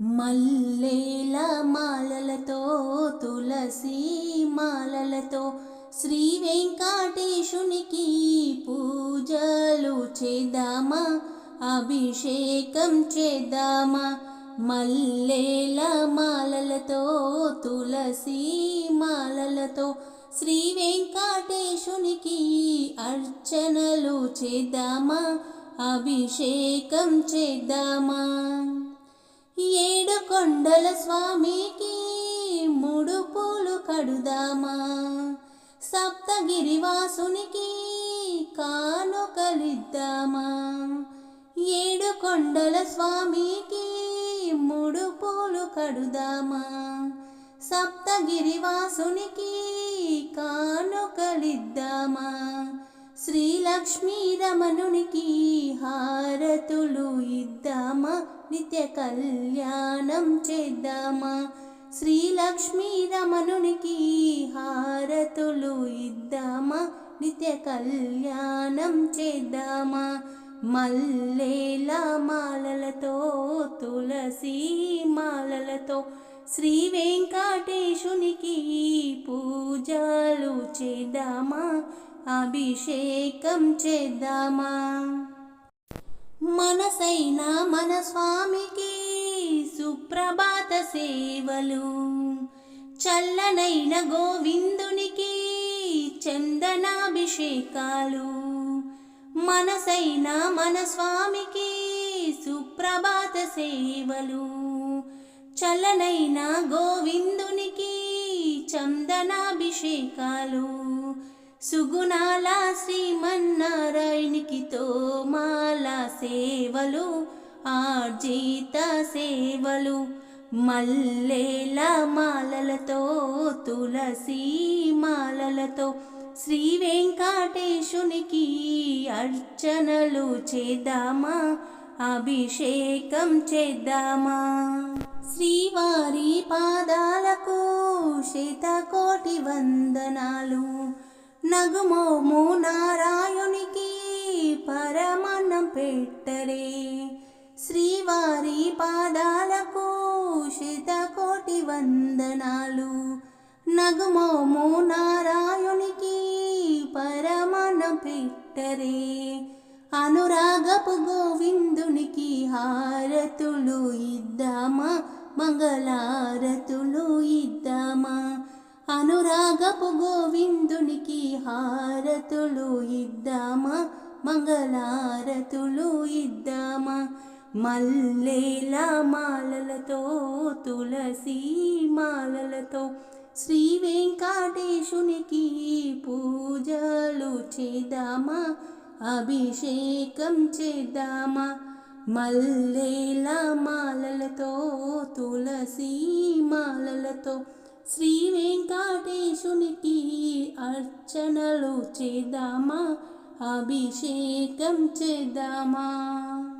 మల్లేల మాలలతో తులసి మాలలతో శ్రీ వెంకటేశునికి పూజలు చేద్దామా అభిషేకం చేద్దామా? మల్లేల మాలలతో తులసి మాలలతో శ్రీ వెంకటేశునికి అర్చనలు చేద్దామా అభిషేకం చేద్దామా? ఏడు కొండల స్వామికి మూడు పూలు కడుదామా? సప్తగిరివాసునికి కానుకలిద్దామా? ఏడు కొండల స్వామికి మూడు పూలు కడుదామా? సప్తగిరివాసునికి కానుకలిద్దామా? శ్రీలక్ష్మీరమణునికి హారతులు ఇద్దామా? నిత్య కళ్యాణం చేద్దామా? శ్రీలక్ష్మీరమణునికి హారతులు ఇద్దామా? నిత్య కళ్యాణం చేద్దామా? మల్లేల మాలలతో తులసి మాలలతో శ్రీ వెంకటేశునికి పూజలు చేద్దామా? అభిషేకం చేద్దామా? మనసైన మన స్వామికి సుప్రభాత సేవలు చల్లనైన గోవిందునికి చందనాభిషేకాలు. మనసైన మన స్వామికి సుప్రభాత సేవలు చల్లనైన గోవిందునికి చందనాభిషేకాలు. సుగుణాల శ్రీమన్నారాయణకి తోమాల సేవలు ఆర్జిత సేవలు మల్లెల మాలలతో తులసి మాలలతో శ్రీ వెంకటేశునికి అర్చనలు చేద్దామా అభిషేకం చేద్దామా. శ్రీవారి పాదాలకు శతకోటి వందనాలు. నగుమోము నారాయణునికి పరమన్నం పెట్టరే శ్రీవారి పాదాలకు శతకోటి వందనాలు. నగుమోము నారాయణునికి పరమన్నం పెట్టరే అనురాగపు గోవిందునికి హారతులు ఇద్దామా మంగళారతులు ఇద్దామా? అనురాగపు గోవిందునికి హారతులు ఇద్దామా? మంగళారతులు ఇద్దామా? మల్లేల మాలలతో తులసి మాలలతో శ్రీ వెంకటేశునికి పూజలు చేద్దామా? అభిషేకం చేద్దామా? మల్లేల మాలలతో తులసి మాలలతో శ్రీ వెంకటేశునికి అర్చనలు చేద్దామా? అభిషేకం చేద్దామా?